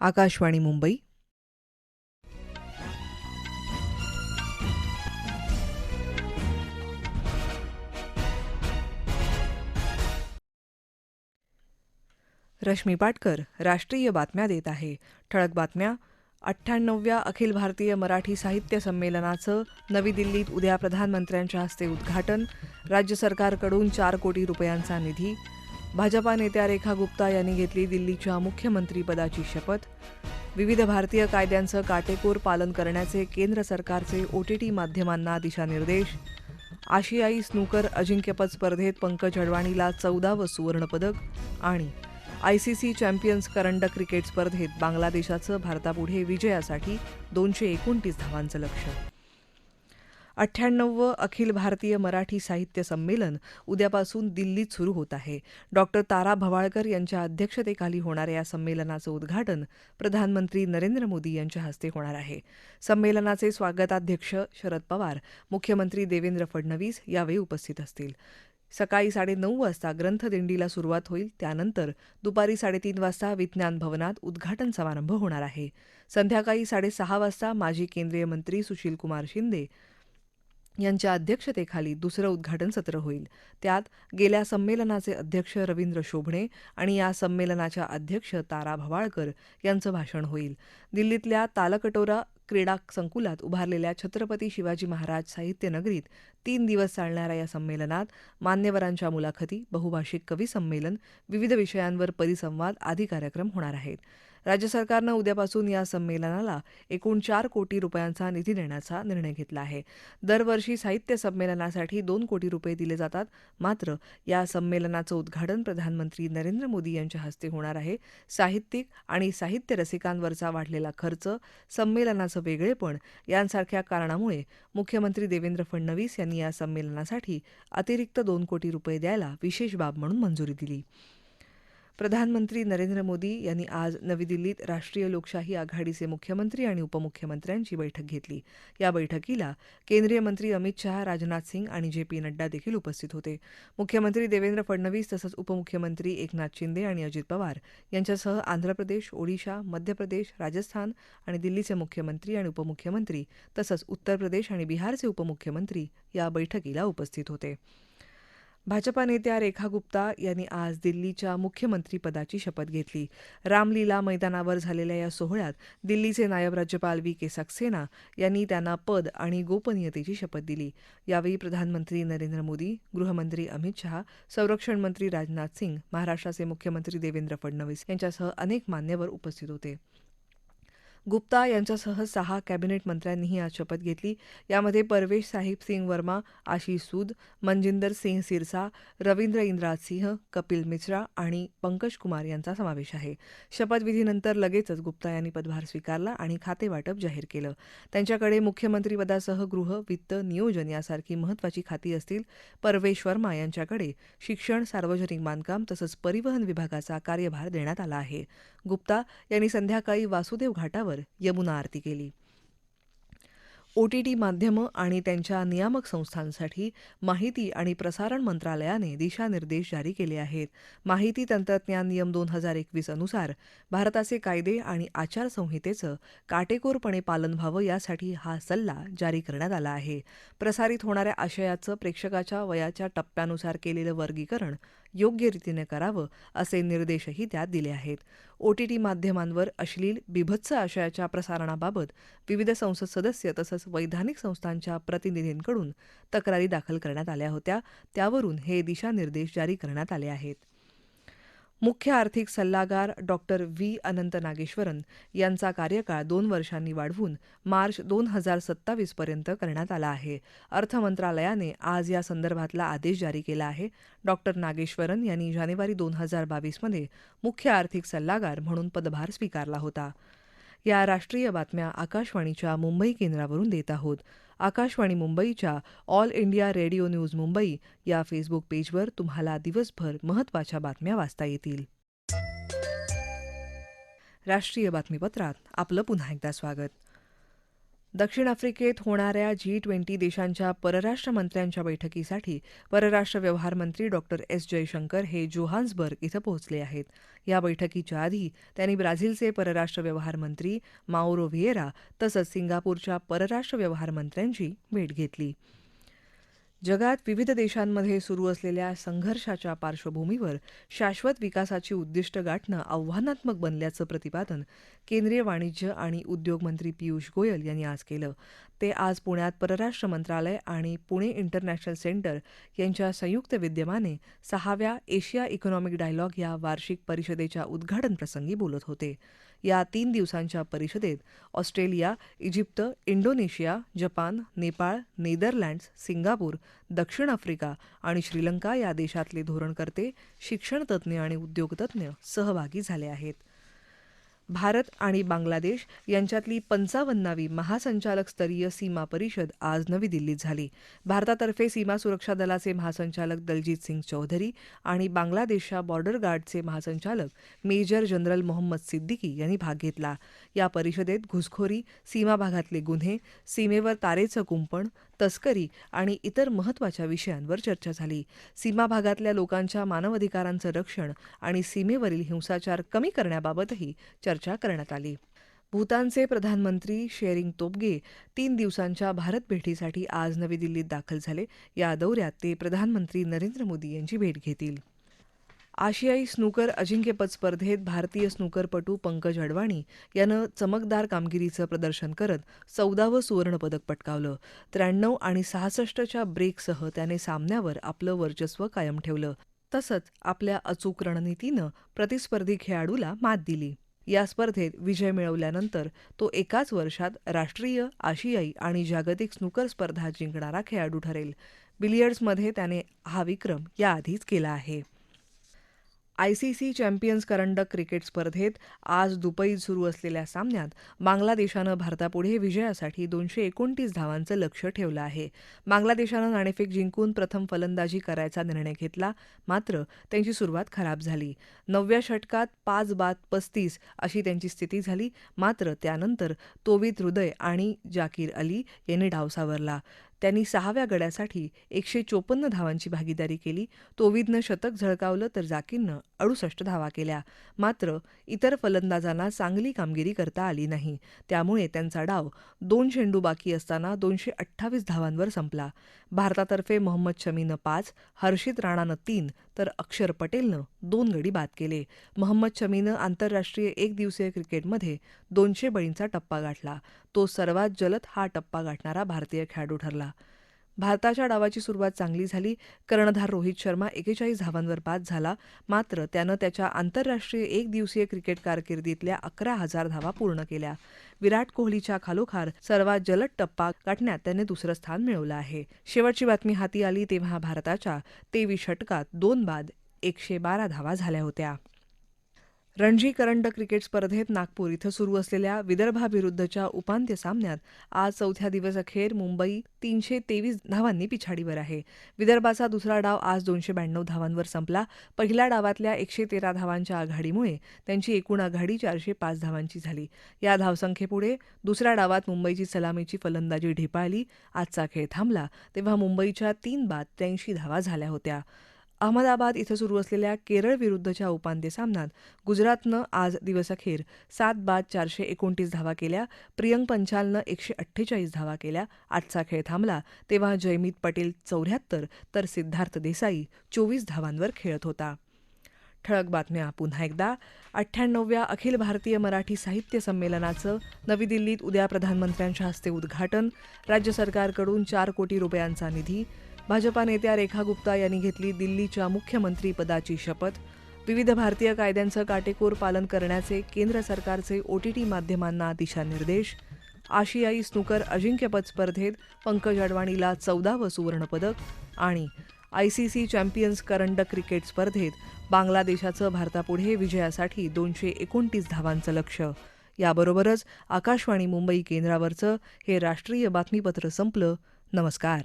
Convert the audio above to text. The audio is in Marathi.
आकाशवाणी मुंबई. रश्मी पाटकर राष्ट्रीय बातम्या देत आहे. ठळक बातम्या अठ्ठ्याण्णवव्या अखिल भारतीय मराठी साहित्य संमेलनाचं नवी दिल्लीत उद्या प्रधानमंत्र्यांच्या हस्ते उद्घाटन राज्य सरकारकडून चार कोटी रुपयांचा निधी भाजपा नेत्या रेखा गुप्ता यांनी घेतली दिल्लीच्या मुख्यमंत्रीपदाची शपथ. विविध भारतीय कायद्यांचं काटेकोर पालन करण्याचे केंद्र सरकारचे ओटीटी माध्यमांना दिशानिर्देश. आशियाई स्नूकर अजिंक्यपद स्पर्धेत पंकज अडवाणीला चौदावं सुवर्णपदक आणि आयसीसी चॅम्पियन्स करंडक क्रिकेट स्पर्धेत बांगलादेशाचं भारतापुढे विजयासाठी दोनशे एकोणतीस धावांचं लक्ष अठ्ठ्याण्णववं अखिल भारतीय मराठी साहित्य संमेलन उद्यापासून दिल्लीत सुरू होत आहे. डॉक्टर तारा भवाळकर यांच्या अध्यक्षतेखाली होणाऱ्या या संमेलनाचं उद्घाटन प्रधानमंत्री नरेंद्र मोदी यांच्या हस्ते होणार आहे. संमेलनाचे स्वागताध्यक्ष शरद पवार मुख्यमंत्री देवेंद्र फडणवीस यावेळी उपस्थित असतील. सकाळी साडेनऊ वाजता ग्रंथदिंडीला सुरुवात होईल. त्यानंतर दुपारी साडेतीन वाजता विज्ञान भवनात उद्घाटन समारंभ होणार आहे. संध्याकाळी साडेसहा वाजता माजी केंद्रीय मंत्री सुशीलकुमार शिंदे यांच्या अध्यक्षतेखाली दुसरं उद्घाटन सत्र होईल. त्यात गेल्या संमेलनाचे अध्यक्ष रवींद्र शोभणे आणि या संमेलनाच्या अध्यक्ष तारा भवाळकर यांचं भाषण होईल. दिल्लीतल्या तालकटोरा क्रीडा संकुलात उभारलेल्या छत्रपती शिवाजी महाराज साहित्य नगरीत तीन दिवस चालणाऱ्या या संमेलनात मान्यवरांच्या मुलाखती बहुभाषिक कवी संमेलन विविध विषयांवर परिसंवाद आदी कार्यक्रम होणार आहेत. राज्य सरकारनं उद्यापासून या संमेलनाला एकूण चार कोटी रुपयांचा निधी देण्याचा निर्णय घेतला आहे. दरवर्षी साहित्य संमेलनासाठी दोन कोटी रुपये दिले जातात. मात्र या संमेलनाचं उद्घाटन प्रधानमंत्री नरेंद्र मोदी यांच्या हस्ते होणार आहे. साहित्यिक आणि साहित्य रसिकांवरचा वाढलेला खर्च संमेलनाचं वेगळेपण यांसारख्या कारणामुळे मुख्यमंत्री देवेंद्र फडणवीस यांनी या संमेलनासाठी अतिरिक्त दोन कोटी रुपये द्यायला विशेष बाब म्हणून मंजुरी दिली. प्रधानमंत्री नरेंद्र मोदी यांनी आज नवी दिल्लीत राष्ट्रीय लोकशाही आघाडीचे मुख्यमंत्री आणि उपमुख्यमंत्र्यांची बैठक घेतली. या बैठकीला केंद्रीय मंत्री अमित शहा राजनाथ सिंग आणि जे पी नड्डा देखील उपस्थित होते. मुख्यमंत्री देवेंद्र फडणवीस तसंच उपमुख्यमंत्री एकनाथ शिंदे आणि अजित पवार यांच्यासह आंध्र प्रदेश ओडिशा मध्य प्रदेश राजस्थान आणि दिल्लीचे मुख्यमंत्री आणि उपमुख्यमंत्री तसंच उत्तर प्रदेश आणि बिहारचे उपमुख्यमंत्री या बैठकीला उपस्थित होते. भाजपा नेत्या रेखा गुप्ता यांनी आज दिल्लीच्या मुख्यमंत्रीपदाची शपथ घेतली. रामलीला मैदानावर झालेल्या या सोहळ्यात दिल्लीचे नायब राज्यपाल व्ही के सक्सेना यांनी त्यांना पद आणि गोपनीयतेची शपथ दिली. यावेळी प्रधानमंत्री नरेंद्र मोदी गृहमंत्री अमित शहा संरक्षण मंत्री राजनाथ सिंग महाराष्ट्राचे मुख्यमंत्री देवेंद्र फडणवीस यांच्यासह अनेक मान्यवर उपस्थित होते. गुप्ता यांच्यासह सहा कॅबिनेट मंत्र्यांनीही आज शपथ घेतली. यामध्ये परवेश साहिब सिंग वर्मा आशिष सूद मनजिंदर सिंग सिरसा रवींद्र इंद्राज सिंह कपिल मिश्रा आणि पंकज कुमार यांचा समावेश आहे. शपथविधीनंतर लगेचच गुप्ता यांनी पदभार स्वीकारला आणि खातेवाटप जाहीर केलं. त्यांच्याकडे मुख्यमंत्रीपदासह गृह वित्त नियोजन यासारखी महत्वाची खाती असतील. परवेश वर्मा यांच्याकडे शिक्षण सार्वजनिक बांधकाम तसंच परिवहन विभागाचा कार्यभार देण्यात आला आहे. गुप्ता यांनी संध्याकाळी वासुदेव घाटावर यमुना आरती केली. ओ टी टी माध्यमं आणि त्यांच्या नियामक संस्थांसाठी माहिती आणि प्रसारण मंत्रालयाने दिशानिर्देश जारी केले आहेत. माहिती तंत्रज्ञान नियम दोन हजार एकवीस अनुसार भारताचे कायदे आणि आचारसंहितेचं काटेकोरपणे पालन व्हावं यासाठी हा सल्ला जारी करण्यात आला आहे. प्रसारित होणाऱ्या आशयाचं प्रेक्षकाच्या वयाच्या टप्प्यानुसार केलेलं वर्गीकरण योग्य रीतीने करावं असे निर्देशही त्यात दिले आहेत. ओटीटी माध्यमांवर अश्लील बिभत्स आशयाच्या प्रसारणाबाबत विविध संसद सदस्य तसंच वैधानिक संस्थांच्या प्रतिनिधींकडून तक्रारी दाखल करण्यात आल्या होत्या. त्यावरून हे दिशानिर्देश जारी करण्यात आले आहेत. मुख्य आर्थिक सल्लागार डॉक्टर व्ही. अनंत नागेश्वरन यांचा कार्यकाळ दोन वर्षांनी वाढवून मार्च दोन हजार सत्तावीसपर्यंत करण्यात आला आहे. अर्थ मंत्रालयाने आज या संदर्भातला आदेश जारी केला आहे. डॉक्टर नागेश्वरन यांनी जानेवारी दोन हजार बावीसमध्ये मुख्य आर्थिक सल्लागार म्हणून पदभार स्वीकारला होता. या राष्ट्रीय बातम्या आकाशवाणीच्या मुंबई केंद्रावरून देत आहोत. आकाशवाणी मुंबईच्या all India radio news Mumbai या फेसबुक पेजवर तुम्हाला दिवसभर महत्त्वाच्या बातम्या वाचता येतील. राष्ट्रीय बातमीपत्रात आपलं पुन्हा एकदा स्वागत. दक्षिण आफ्रिकेत होणाऱ्या जी ट्वेंटी देशांच्या परराष्ट्र मंत्र्यांच्या बैठकीसाठी परराष्ट्र व्यवहार मंत्री डॉक्टर एस जयशंकर हे जोहान्सबर्ग इथं पोहोचले आहेत. या बैठकीच्या आधी त्यांनी ब्राझीलचे परराष्ट्र व्यवहार मंत्री माओरो व्हिएरा तसंच सिंगापूरच्या परराष्ट्र व्यवहार मंत्र्यांची भेट घेतली. जगात विविध देशांमध्ये सुरू असलेल्या संघर्षाच्या पार्श्वभूमीवर शाश्वत विकासाची उद्दिष्ट गाठणं आव्हानात्मक बनल्याचं प्रतिपादन केंद्रीय वाणिज्य आणि उद्योग मंत्री पियुष गोयल यांनी आज केलं. ते आज पुण्यात परराष्ट्र मंत्रालय आणि पुणे इंटरनॅशनल सेंटर यांच्या संयुक्त विद्यमाने सहाव्या एशिया इकॉनॉमिक डायलॉग या वार्षिक परिषदेच्या उद्घाटनप्रसंगी बोलत होते. या तीन दिवसांच्या परिषदेत Australia Egypt Indonesia Japan Nepal Netherlands Singapore दक्षिण आफ्रिका आणि श्रीलंका या देशातले धोरणकर्ते शिक्षणतज्ज्ञ आणि उद्योगतज्ज्ञ सहभागी झाले आहेत. भारत आणि बांगलादेश यांच्यातली पंचावन्नावी महासंचालक स्तरीय सीमा परिषद आज नवी दिल्लीत झाली. भारतातर्फे सीमा सुरक्षा दलाचे महासंचालक दलजीत सिंग चौधरी आणि बांगलादेशच्या बॉर्डर गार्डचे महासंचालक मेजर जनरल मोहम्मद सिद्दीकी यांनी भाग घेतला. या परिषदेत घुसखोरी सीमा भागातले गुन्हे सीमेवर तारेचं कुंपण तस्करी आणि इतर महत्त्वाच्या विषयांवर चर्चा झाली. सीमा भागातल्या लोकांच्या मानवाधिकारांचं रक्षण आणि सीमेवरील हिंसाचार कमी करण्याबाबतही चर्चा करण्यात आली. भूतानचे प्रधानमंत्री शेरिंग तोबगे तीन दिवसांच्या भारत भेटीसाठी आज नवी दिल्लीत दाखल झाले. या दौऱ्यात ते प्रधानमंत्री नरेंद्र मोदी यांची भेट घेतील. आशियाई स्नूकर अजिंक्यपद स्पर्धेत भारतीय स्नूकरपटू पंकज अडवाणी यानं चमकदार कामगिरीचं प्रदर्शन करत चौदावं सुवर्णपदक पटकावलं. त्र्याण्णव आणि सहासष्टच्या ब्रेकसह त्याने सामन्यावर आपलं वर्चस्व कायम ठेवलं. तसंच आपल्या अचूक रणनीतीनं प्रतिस्पर्धी खेळाडूला मात दिली. या स्पर्धेत विजय मिळवल्यानंतर तो एकाच वर्षात राष्ट्रीय आशियाई आणि जागतिक स्नूकर स्पर्धा जिंकणारा खेळाडू ठरेल. बिलियर्ड्समध्ये त्याने हा विक्रम याआधीच केला आहे. आयसीसी चॅम्पियन्स करंडक क्रिकेट स्पर्धेत आज दुपईत सुरू असलेल्या सामन्यात बांगलादेशानं भारतापुढे विजयासाठी दोनशे एकोणतीस धावांचं लक्ष ठेवलं आहे. बांगलादेशानं नाणेफेक जिंकून प्रथम फलंदाजी करायचा निर्णय घेतला मात्र त्यांची सुरुवात खराब झाली. नवव्या षटकात पाच बाद पस्तीस अशी त्यांची स्थिती झाली मात्र त्यानंतर तोवित हृदय आणि जाकीर अली यांनी डाव सावरला. त्यांनी सहाव्या गड्यासाठी एकशे चोपन्न धावांची भागीदारी केली. तोविदनं शतक झळकावलं तर जाकीरनं अडुसष्ट धावा केल्या. मात्र इतर फलंदाजांना चांगली कामगिरी करता आली नाही. त्यामुळे त्यांचा डाव दोन चेंडू बाकी असताना दोनशे अठ्ठावीस धावांवर संपला. भारतातर्फे मोहम्मद शमीनं पाच हर्षित राणानं तीन तर अक्षर पटेलनं दोन गडी बाद केले. मोहम्मद शमीनं आंतरराष्ट्रीय एकदिवसीय क्रिकेटमध्ये दोनशे बळींचा टप्पा गाठला. तो सर्वात जलद हा टप्पा गाठणारा भारतीय खेळाडू ठरला. भारताच्या डावाची सुरुवात चांगली झाली. कर्णधार रोहित शर्मा एकेचाळीस धावांवर बाद झाला. मात्र त्यानं त्याच्या आंतरराष्ट्रीय एकदिवसीय क्रिकेट कारकिर्दीतल्या अकरा हजार धावा पूर्ण केल्या. विराट कोहलीच्या खालोखार सर्वात जलद टप्पा गाठण्यात त्याने दुसरं स्थान मिळवलं आहे. शेवटची बातमी हाती आली तेव्हा भारताच्या तेवीस षटकात दोन बाद एकशे बारा धावा झाल्या होत्या. रणजी करंडक क्रिकेट स्पर्धेत नागपूर इथं सुरू असलेल्या विदर्भाविरुद्धच्या उपांत्य सामन्यात आज चौथ्या दिवस अखेर मुंबई तीनशे तेवीस धावांनी पिछाडीवर आहे. विदर्भाचा दुसरा डाव आज दोनशे ब्याण्णव धावांवर संपला. पहिल्या डावातल्या एकशे तेरा धावांच्या आघाडीमुळे त्यांची एकूण आघाडी चारशे पाच धावांची झाली. या धावसंख्येपुढे दुसऱ्या डावात मुंबईची सलामीची फलंदाजी ढेपाळली. आजचा खेळ थांबला तेव्हा मुंबईच्या तीन बाद त्र्याऐंशी धावा झाल्या होत्या. अहमदाबाद इथं सुरू असलेल्या केरळ विरुद्धच्या उपांत्य सामन्यात गुजरातनं आज दिवसअखेर सात बाद चारशे एकोणतीस धावा केल्या प्रियंक पंचालनं एकशे अठ्ठेचाळीस धावा केल्या. आजचा खेळ थांबला तेव्हा जयमीत पटेल चौऱ्याहत्तर तर सिद्धार्थ देसाई चोवीस धावांवर खेळत होता. ठळक बातम्या पुन्हा एकदा. अठ्ठ्याण्णवव्या अखिल भारतीय मराठी साहित्य संमेलनाचं नवी दिल्लीत उद्या प्रधानमंत्र्यांच्या हस्ते उद्घाटन. राज्य सरकारकडून चार कोटी रुपयांचा निधी. भाजपा नेत्या रेखा गुप्ता यांनी घेतली दिल्लीच्या मुख्यमंत्रीपदाची शपथ. विविध भारतीय कायद्यांचं काटेकोर पालन करण्याचे केंद्र सरकारचे ओटीटी माध्यमांना दिशानिर्देश. आशियाई स्नूकर अजिंक्यपद स्पर्धेत पंकज अडवाणीला चौदावं सुवर्णपदक आणि आय सी सी चॅम्पियन्स करंडक क्रिकेट स्पर्धेत बांगलादेशाचं भारतापुढे विजयासाठी दोनशे एकोणतीस धावांचं लक्ष याबरोबरच आकाशवाणी मुंबई केंद्रावरचं हे राष्ट्रीय बातमीपत्र संपलं. नमस्कार.